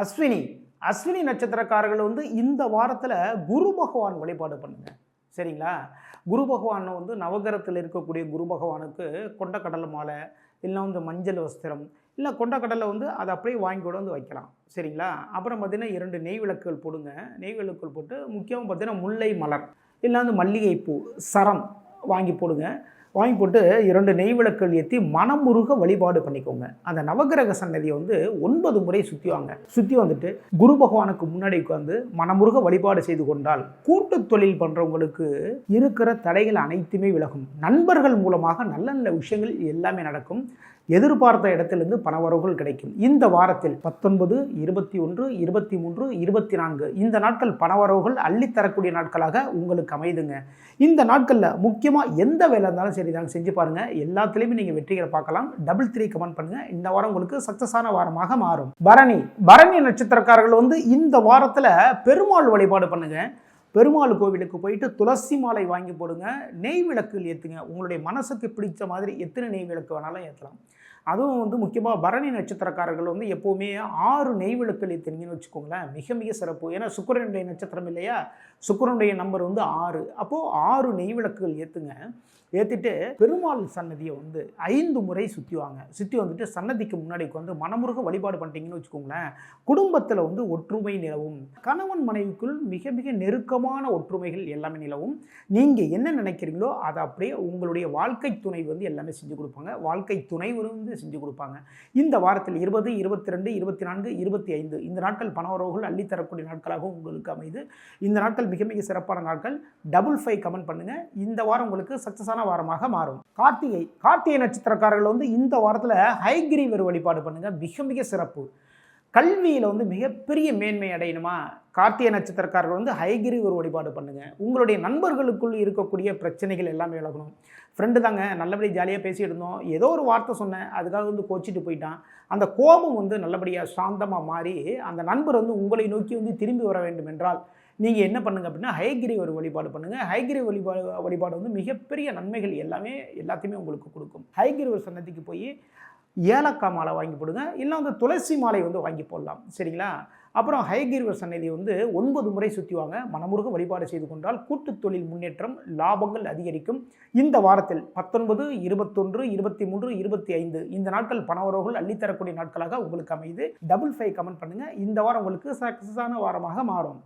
அஸ்வினி. அஸ்வினி நட்சத்திரக்காரர்கள் வந்து இந்த வாரத்தில் குரு பகவான் வழிபாடு பண்ணுங்க. சரிங்களா? குரு பகவான் வந்து நவகரத்தில் இருக்கக்கூடிய குரு பகவானுக்கு கொண்டக்கடலை மாலை இல்லை வந்து மஞ்சள் வஸ்திரம் இல்லை கொண்டக்கடலை வந்து அதை அப்படியே வாங்கி கூட வந்து வைக்கலாம். சரிங்களா? அப்புறம் பார்த்தீங்கன்னா இரண்டு நெய் விளக்குகள் போடுங்க. நெய் விளக்குகள் போட்டு முக்கியமாக பார்த்தீங்கன்னா முல்லை மலர் இல்லை வந்து மல்லிகைப்பூ சரம் வாங்கி போடுங்க. வாங்கி போட்டு இரண்டு நெய் விளக்குகள் ஏற்றி மனமுருக வழிபாடு பண்ணிக்கோங்க. அந்த நவகிரக சன்னதியை வந்து ஒன்பது முறை சுற்றி வாங்க. சுற்றி வந்துட்டு குரு பகவானுக்கு முன்னாடி உட்காந்து மனமுருக வழிபாடு செய்து கொண்டால் கூட்டு தொழில் பண்ணுறவங்களுக்கு இருக்கிற தடைகள் அனைத்துமே விலகும். நண்பர்கள் மூலமாக நல்ல நல்ல விஷயங்கள் எல்லாமே நடக்கும். எதிர்பார்த்த இடத்திலிருந்து பணவரவுகள் கிடைக்கும். இந்த வாரத்தில் பத்தொன்பது இருபத்தி ஒன்று இருபத்தி மூன்று இருபத்தி நான்கு. இந்த நாட்கள் பணவரவுகள் அள்ளித்தரக்கூடிய நாட்களாக உங்களுக்கு அமைதுங்க. இந்த நாட்களில் முக்கியமாக எந்த வேலை இருந்தாலும் சரி தாங்க செஞ்சு பாருங்கள் எல்லாத்துலேயுமே நீங்கள் வெற்றிகளை பார்க்கலாம். டபுள் த்ரீ கமெண்ட் பண்ணுங்கள் இந்த வாரம் உங்களுக்கு சக்ஸஸான வாரமாக மாறும். பரணி பரணி நட்சத்திரக்காரர்கள் வந்து இந்த வாரத்தில் பெருமாள் வழிபாடு பண்ணுங்கள் பெருமாள் கோவிலுக்கு போயிட்டு துளசி மாலை வாங்கி போடுங்க. நெய் விளக்குகள் ஏற்றுங்க உங்களுடைய மனசுக்கு பிடிச்ச மாதிரி எத்தனை நெய் விளக்கு வேணாலும் ஏற்றலாம் அதுவும் வந்து முக்கியமாக பரணி நட்சத்திரக்காரர்கள் வந்து எப்போவுமே ஆறு நெய் விளக்குகள் ஏற்றினீங்கன்னு வச்சுக்கோங்களேன். மிக மிக சிறப்பு. ஏன்னா சுக்கிரனுடைய நட்சத்திரம் இல்லையா? சுக்கிரனுடைய நம்பர் வந்து ஆறு. அப்போது ஆறு நெய் விளக்குகள் ஏற்றுங்க ஏற்றிட்டு பெருமாள் சன்னதியை வந்து ஐந்து முறை சுற்றி வாங்க. சுற்றி வந்துட்டு சன்னதிக்கு முன்னாடி வந்து மனமுருக வழிபாடு பண்ணிட்டீங்கன்னு வச்சுக்கோங்களேன். குடும்பத்தில் வந்து ஒற்றுமை நிலவும். கணவன் மனைவிக்குள் மிக மிக நெருக்கம் நெருக்கமான ஒற்றுமைகள் எல்லாமே நிலவும். நீங்கள் என்ன நினைக்கிறீங்களோ அதை அப்படியே உங்களுடைய வாழ்க்கை துணை வந்து எல்லாமே செஞ்சு கொடுப்பாங்க. வாழ்க்கை துணை வந்து செஞ்சு கொடுப்பாங்க. இந்த வாரத்தில் இருபது இருபத்தி ரெண்டு இருபத்தி நான்கு இருபத்தி ஐந்து இந்த நாட்கள் பணவரவுகள் அள்ளித்தரக்கூடிய நாட்களாக உங்களுக்கு அமைது இந்த நாட்கள் மிக மிக சிறப்பான நாட்கள். டபுள் ஃபைவ் கமெண்ட் பண்ணுங்கள் இந்த வாரம் உங்களுக்கு சக்ஸஸான வாரமாக மாறும். கார்த்திகை கார்த்திகை நட்சத்திரக்காரர்கள் வந்து இந்த வாரத்தில் ஹைகிரீவர் வழிபாடு பண்ணுங்கள் மிக மிக சிறப்பு. கல்வியில் வந்து மிகப்பெரிய மேன்மை அடையணுமா? கார்த்திகை நட்சத்திரக்காரர்கள் வந்து ஹைகிரீவர் வழிபாடு பண்ணுங்கள் உங்களுடைய நண்பர்களுக்குள் இருக்கக்கூடிய பிரச்சனைகள் எல்லாமே விலகணும். ஃப்ரெண்டு தாங்க நல்லபடி ஜாலியாக பேசிட்டு இருந்தோம். ஏதோ ஒரு வார்த்தை சொன்னேன். அதுக்காக வந்து கோச்சிட்டு போயிட்டான். அந்த கோபம் வந்து நல்லபடியாக சாந்தமாக மாறி அந்த நண்பர் வந்து உங்களை நோக்கி வந்து திரும்பி வர வேண்டும் என்றால் நீங்கள் என்ன பண்ணுங்கள் அப்படின்னா ஹைகிரி ஒரு வழிபாடு பண்ணுங்கள் ஹைகிரி வழிபாடு வழிபாடு வந்து மிகப்பெரிய நன்மைகள் எல்லாமே எல்லாத்தையுமே உங்களுக்கு கொடுக்கும். ஹைகிரி ஒரு சன்னதிக்கு போய் ஏலக்காய் மாலை வாங்கி போடுங்க. இல்லை வந்து துளசி மாலை வந்து வாங்கி போடலாம். சரிங்களா? அப்புறம் ஹயகிரிவர் சன்னதி வந்து ஒன்பது முறை சுற்றி வாங்க. மனமுருக வழிபாடு செய்து கொண்டால் கூட்டுத் தொழில் முன்னேற்றம் லாபங்கள் அதிகரிக்கும். இந்த வாரத்தில் பத்தொன்பது இருபத்தொன்று இருபத்தி மூன்று இருபத்தி ஐந்து இந்த நாட்கள் பணவரவுகள் அள்ளித்தரக்கூடிய நாட்களாக உங்களுக்கு அமையுது. டபுள் ஃபைவ் கமெண்ட் பண்ணுங்கள் இந்த வாரம் உங்களுக்கு சக்ஸஸான வாரமாக மாறும்.